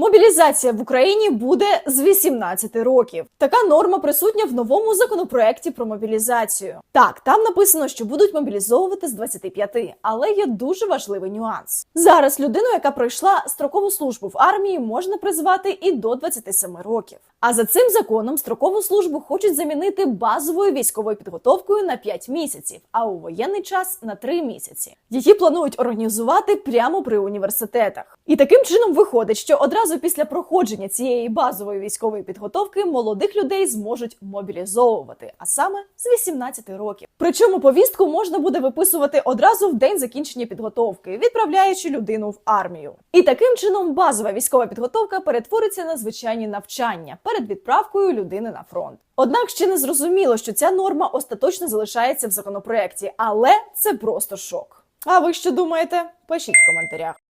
Мобілізація в Україні буде з 18 років. Така норма присутня в новому законопроекті про мобілізацію. Так, там написано, що будуть мобілізовувати з 25, але є дуже важливий нюанс. Зараз людину, яка пройшла строкову службу в армії, можна призвати і до 27 років. А за цим законом строкову службу хочуть замінити базовою військовою підготовкою на 5 місяців, а у воєнний час на 3 місяці. Її планують організувати прямо при університетах. І таким чином виходить, що одразу після проходження цієї базової військової підготовки молодих людей зможуть мобілізовувати, а саме з 18 років. Причому повістку можна буде виписувати одразу в день закінчення підготовки, відправляючи людину в армію. І таким чином базова військова підготовка перетвориться на звичайні навчання перед відправкою людини на фронт. Однак ще не зрозуміло, що ця норма остаточно залишається в законопроекті, але це просто шок. А ви що думаєте? Пишіть в коментарях.